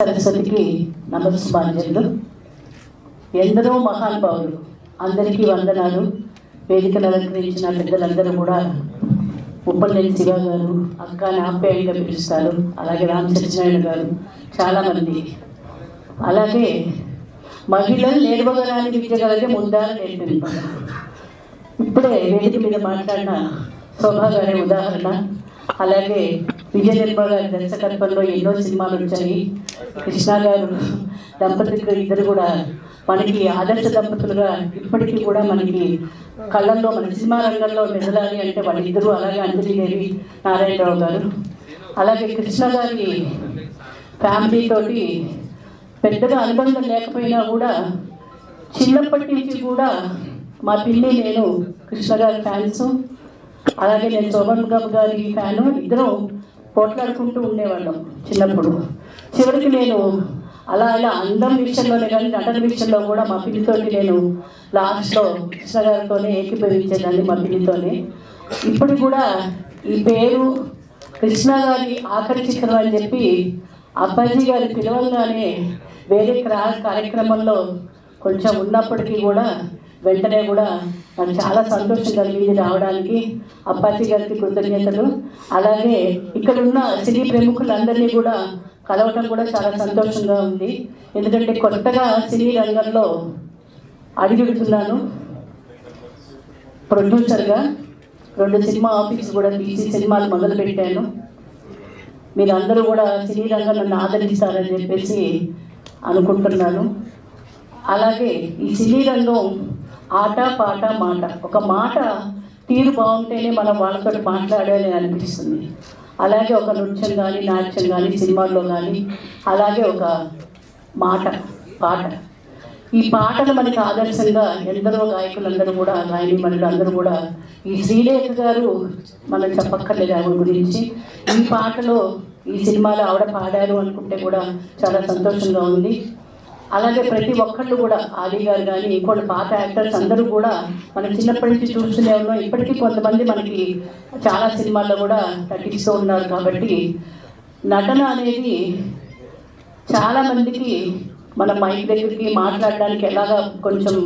సరస్వతికి నమస్మాంజలు ఎందరో మహానుభావులు అందరికీ వందనాలు. వేదికలు అలంకరించిన పెద్దలందరూ కూడా ఉప్పలనేని శివ గారు అక్క నాప్యాయంగా పిలుస్తారు. అలాగే రామచంద్రాయణ గారు చాలామంది. అలాగే మహిళలు నేర్వగలాని విద్య కలిగే ముందాలు ఇప్పుడే వేదిక మీద మాట్లాడిన శోభా గారి ఉదాహరణ అలాగే విజయ నిర్మ గారి దర్శకత్వంలో ఎన్నో సినిమాలు వచ్చాయి. కృష్ణ గారు దంపతులు ఇద్దరు కూడా మనకి ఆదర్శ దంపతులుగా ఇప్పటికీ కూడా మనకి కళ్ళల్లో మన సినిమా రంగంలో మెదలాలి అంటే వాళ్ళిద్దరూ అలాగే అంజలిదేవి నారాయణరావు గారు. అలాగే కృష్ణ గారి ఫ్యామిలీ తోటి పెద్దగా అనుబంధం లేకపోయినా కూడా చిన్నప్పటి నుంచి కూడా మా పిల్లి నేను కృష్ణ గారి ఫ్యాన్స్. అలాగే నేను శోభన్ బాబు గారి ఫ్యాను. ఇద్దరం కొట్లాడుకుంటూ ఉండేవాళ్ళం చిన్నప్పుడు. చివరికి నేను అలా అలా అందం విషయంలోనే కానీ నటన విషయంలో కూడా మా పిల్లితోటి నేను లాస్ట్లో కృష్ణ గారితోనే ఏకీభవించేదాన్ని మా పిల్లితోనే ఇప్పుడు కూడా ఈ పేరు కృష్ణ గారి ఆఖరి చిత్రం అని చెప్పి అబ్బాజీ గారి పిలవగానే వేరే క్రా- కార్యక్రమంలో కొంచెం ఉన్నప్పటికీ కూడా వెంటనే కూడా నాకు చాలా సంతోషం కలిగింది రావడానికి. అప్పాజీ గారికి కృతజ్ఞతలు. అలాగే ఇక్కడ ఉన్న సినీ ప్రముఖులందరినీ కూడా కలవటం కూడా చాలా సంతోషంగా ఉంది. ఎందుకంటే కొత్తగా సినీ రంగంలో అడుగుతున్నాను ప్రొడ్యూసర్గా రెండు సినిమా ఆఫీస్ కూడా తీసి సినిమాలు మొదలు పెట్టాను. మీరు అందరూ కూడా సినీ రంగం నన్ను ఆదరిస్తారని చెప్పేసి అనుకుంటున్నాను. అలాగే ఈ సినీ రంగం ఆట పాట మాట. ఒక మాట తీరు బాగుంటేనే మనం వాళ్ళతో మాట్లాడాలని అనిపిస్తుంది. అలాగే ఒక నృత్యం కానీ నాట్యం కానీ సినిమాల్లో కానీ అలాగే ఒక మాట పాట. ఈ పాటలు మనకి ఆదర్శంగా ఎందరో గాయకులందరూ కూడా గాయని మనులు అందరూ కూడా ఈ శ్రీలేఖ గారు మనం చెప్పక్కర్లేదు ఆవిడ గురించి. ఈ పాటలో ఈ సినిమాలో ఆవిడ పాడారు అనుకుంటే కూడా చాలా సంతోషంగా ఉంది. అలాగే ప్రతి ఒక్కళ్ళు కూడా ఆలీ గారు కానీ ఇంకోటి పాత యాక్టర్స్ అందరూ కూడా మనం చిన్నప్పటి నుంచి చూస్తూనే ఉన్నాం. ఇప్పటికీ కొంతమంది మనకి చాలా సినిమాల్లో కూడా నటిస్తూ ఉన్నారు కాబట్టి నటన అనేది చాలా మందికి మన మైక్ దగ్గరికి మాట్లాడడానికి ఎలాగా కొంచెం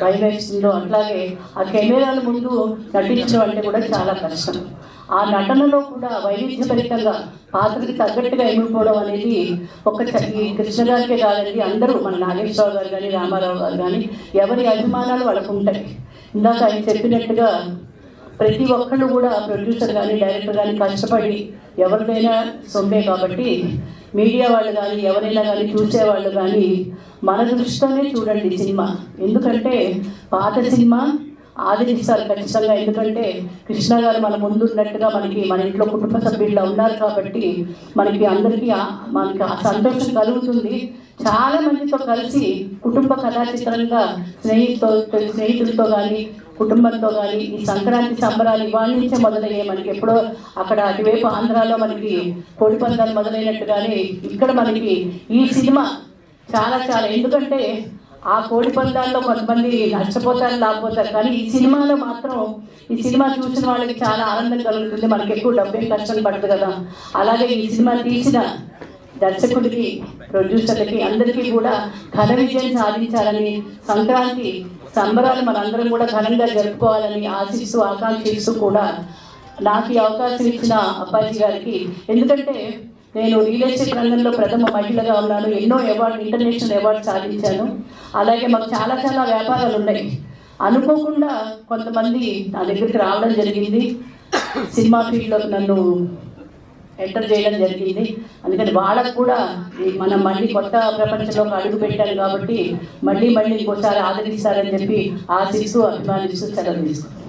భయం వేస్తుందో అట్లాగే ఆ కెమెరాల ముందు నటించడం అంటే కూడా చాలా కష్టం. ఆ నటనలో కూడా వైవిధ్యభరితంగా పాత్రకి తగ్గట్టుగా ఎన్నుకోవడం అనేది ఒక కృష్ణ గారికే కాదండి అందరూ మన నాగేశ్వరరావు గారు కానీ రామారావు గారు కానీ ఎవరి అభిమానాలు వాళ్ళకు ఉంటాయి. ఇందాక ఆయన చెప్పినట్టుగా ప్రతి ఒక్కళ్ళు కూడా ప్రొడ్యూసర్ కానీ డైరెక్టర్ కానీ కష్టపడి ఎవరిదైనా సొమ్మే కాబట్టి మీడియా వాళ్ళు కానీ ఎవరైనా కానీ చూసేవాళ్ళు కానీ మన దృష్టితోనే చూడండి సినిమా. ఎందుకంటే పాత సినిమా ఆదరిస్తారు ఖచ్చితంగా. ఎందుకంటే కృష్ణ గారు మన ముందు ఉన్నట్టుగా మనకి మన ఇంట్లో కుటుంబ సభ్యుల్లో ఉన్నారు కాబట్టి మనకి అందరికీ మనకి ఆ సంతోషం కలుగుతుంది. చాలా మందితో కలిసి కుటుంబ కథా చిత్రంగా స్నేహితులతో స్నేహితులతో కానీ కుటుంబంతో కానీ ఈ సంక్రాంతి సంబరాలు ఇవాళ నుంచే మొదలయ్యాయి. మనకి ఎప్పుడో అక్కడ అటువైపు ఆంధ్రాలో మనకి కోడి పందాలు మొదలైనట్టుగానే ఇక్కడ మనకి ఈ సినిమా చాలా చాలా. ఎందుకంటే ఆ కోడి పందాల్లో కొంతమంది నష్టపోతారు లాభపోతారు కానీ ఈ సినిమాలో మాత్రం ఈ సినిమా చూసిన వాళ్ళకి చాలా ఆనందం కలుగుతుంది. మనకి ఎక్కువ డబ్బేం కష్టం పడదు కదా. అలాగే ఈ సినిమా తీసిన దర్శకుడికి ప్రొడ్యూసర్లకి అందరికీ కూడా ఘన విజయం సాధించాలని సంక్రాంతి సంబరాలు మనందరం కూడా ఘనంగా జరుపుకోవాలని ఆశిస్తూ ఆకాంక్షిస్తూ కూడా నాకు ఈ అవకాశం ఇచ్చిన అప్పాజీ గారికి. ఎందుకంటే నేను రియల్ ఎస్టేట్ రంగంలో ప్రథమ మహిళగా ఉన్నాను. ఎన్నో అవార్డు ఇంటర్నేషనల్ అవార్డు సాధించాను. అలాగే మాకు చాలా చాలా వ్యాపారాలు ఉన్నాయి. అనుకోకుండా కొంతమంది నా దగ్గరికి రావడం జరిగింది. సినిమా ఫీల్డ్లోకి నన్ను ఎంటర్ చేయడం జరిగింది. అందుకని వాళ్ళకు కూడా మనం మళ్ళీ కొత్త ప్రపంచంలోకి అడుగు పెట్టారు కాబట్టి మళ్ళీ మళ్ళీ ఇంకోసారి ఆదరిస్తారని చెప్పి ఆశిస్తూ అభిమానిస్తూ సెలవు తీసుకుంటాం